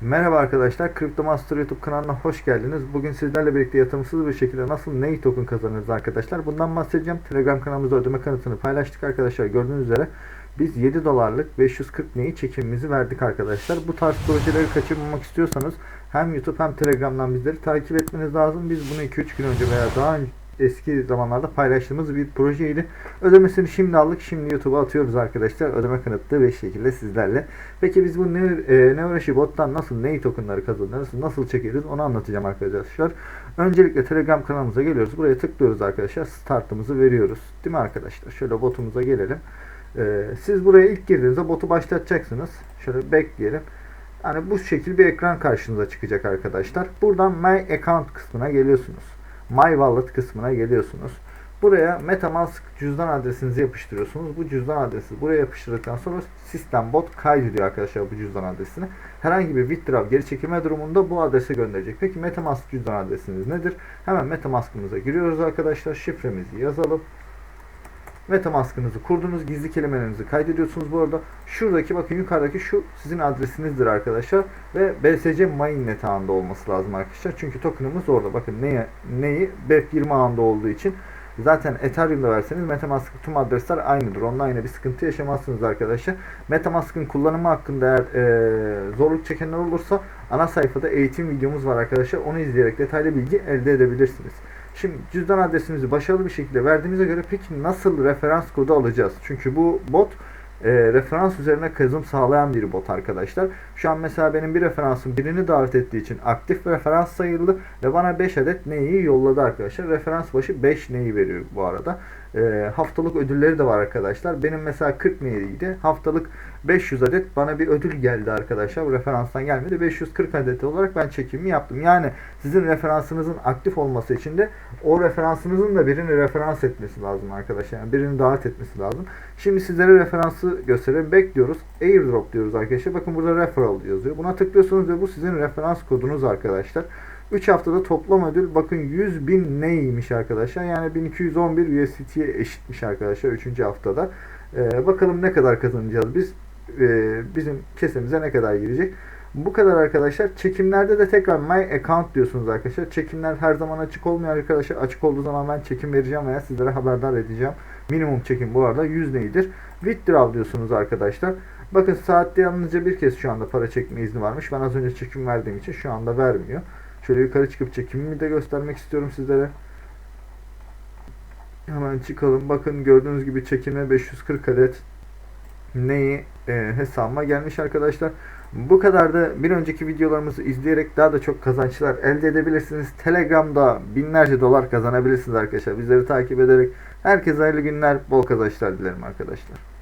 Merhaba arkadaşlar, Crypto Master YouTube kanalına hoş geldiniz. Bugün sizlerle birlikte yatırımsız bir şekilde nasıl ney token kazanırız arkadaşlar. Bundan bahsedeceğim. Telegram kanalımızda ödeme kanıtını paylaştık arkadaşlar. Gördüğünüz üzere biz 7 dolarlık 540 neyi çekimimizi verdik arkadaşlar. Bu tarz projeleri kaçırmamak istiyorsanız hem YouTube hem Telegram'dan bizleri takip etmeniz lazım. Biz bunu 2-3 gün önce veya daha önce eski zamanlarda paylaştığımız bir projeydi. Ödemesini şimdi aldık. Şimdi YouTube'a atıyoruz arkadaşlar. Ödeme kanıtlı bir şekilde sizlerle. Peki biz bu ne, e, bottan nasıl ney tokenları kazanırız, nasıl çekeriz onu anlatacağım arkadaşlar. Öncelikle Telegram kanalımıza geliyoruz. Buraya tıklıyoruz arkadaşlar. Startımızı veriyoruz. Değil mi arkadaşlar? Şöyle botumuza gelelim. E, siz buraya ilk girdiğinizde botu başlatacaksınız. Şöyle bekleyelim. Yani bu şekil bir ekran karşınıza çıkacak arkadaşlar. Buradan My Account kısmına geliyorsunuz. My Wallet kısmına geliyorsunuz. Buraya MetaMask cüzdan adresinizi yapıştırıyorsunuz. Bu cüzdan adresi buraya yapıştırdıktan sonra sistem bot kaydediyor arkadaşlar bu cüzdan adresini. Herhangi bir withdraw geri çekilme durumunda bu adrese gönderecek. Peki MetaMask cüzdan adresiniz nedir? Hemen MetaMask'ımıza giriyoruz arkadaşlar. Şifremizi yazalım. Metamask'ınızı kurdunuz. Gizli kelimelerinizi kaydediyorsunuz bu arada. Şuradaki bakın yukarıdaki şu sizin adresinizdir arkadaşlar. Ve BSC mainnet ağında olması lazım arkadaşlar. Çünkü token'ımız orada. Bakın neye, neyi BEP20 ağında olduğu için Zaten Ethereum'da verseniz Metamask tüm adresler aynıdır. Ondan yine bir sıkıntı yaşamazsınız arkadaşlar. Metamask'ın kullanımı hakkında eğer e, zorluk çekenler olursa ana sayfada eğitim videomuz var arkadaşlar. Onu izleyerek detaylı bilgi elde edebilirsiniz. Şimdi cüzdan adresimizi başarılı bir şekilde verdiğimize göre peki nasıl referans kodu alacağız? Çünkü bu bot e, referans üzerine kazım sağlayan bir bot arkadaşlar. Şu an mesela benim bir referansım birini davet ettiği için aktif referans sayıldı ve bana 5 adet neyi yolladı arkadaşlar. Referans başı 5 neyi veriyor bu arada. E, haftalık ödülleri de var arkadaşlar. Benim mesela 40 neyiydi. Haftalık 500 adet bana bir ödül geldi arkadaşlar. Bu referanstan gelmedi. 540 adet olarak ben çekimi yaptım. Yani sizin referansınızın aktif olması için de o referansınızın da birini referans etmesi lazım arkadaşlar. Yani birini davet etmesi lazım. Şimdi sizlere referansı gösterelim. Bekliyoruz. Airdrop diyoruz arkadaşlar. Bakın burada referral yazıyor. Buna tıklıyorsunuz ve bu sizin referans kodunuz arkadaşlar. 3 haftada toplam ödül bakın 100 bin neymiş arkadaşlar. Yani 1211 USDT'ye eşitmiş arkadaşlar 3. haftada. Ee, bakalım ne kadar kazanacağız biz. Ee, bizim kesemize ne kadar girecek. Bu kadar arkadaşlar. Çekimlerde de tekrar my account diyorsunuz arkadaşlar. Çekimler her zaman açık olmuyor arkadaşlar. Açık olduğu zaman ben çekim vereceğim veya sizlere haberdar edeceğim. Minimum çekim bu arada 100 neydir. Withdraw diyorsunuz arkadaşlar. Bakın saatte yalnızca bir kez şu anda para çekme izni varmış. Ben az önce çekim verdiğim için şu anda vermiyor. Şöyle yukarı çıkıp çekimimi de göstermek istiyorum sizlere. Hemen çıkalım. Bakın gördüğünüz gibi çekime 540 adet neyi e, hesabıma gelmiş arkadaşlar. Bu kadar da bir önceki videolarımızı izleyerek daha da çok kazançlar elde edebilirsiniz. Telegram'da binlerce dolar kazanabilirsiniz arkadaşlar. Bizleri takip ederek herkese hayırlı günler, bol kazançlar dilerim arkadaşlar.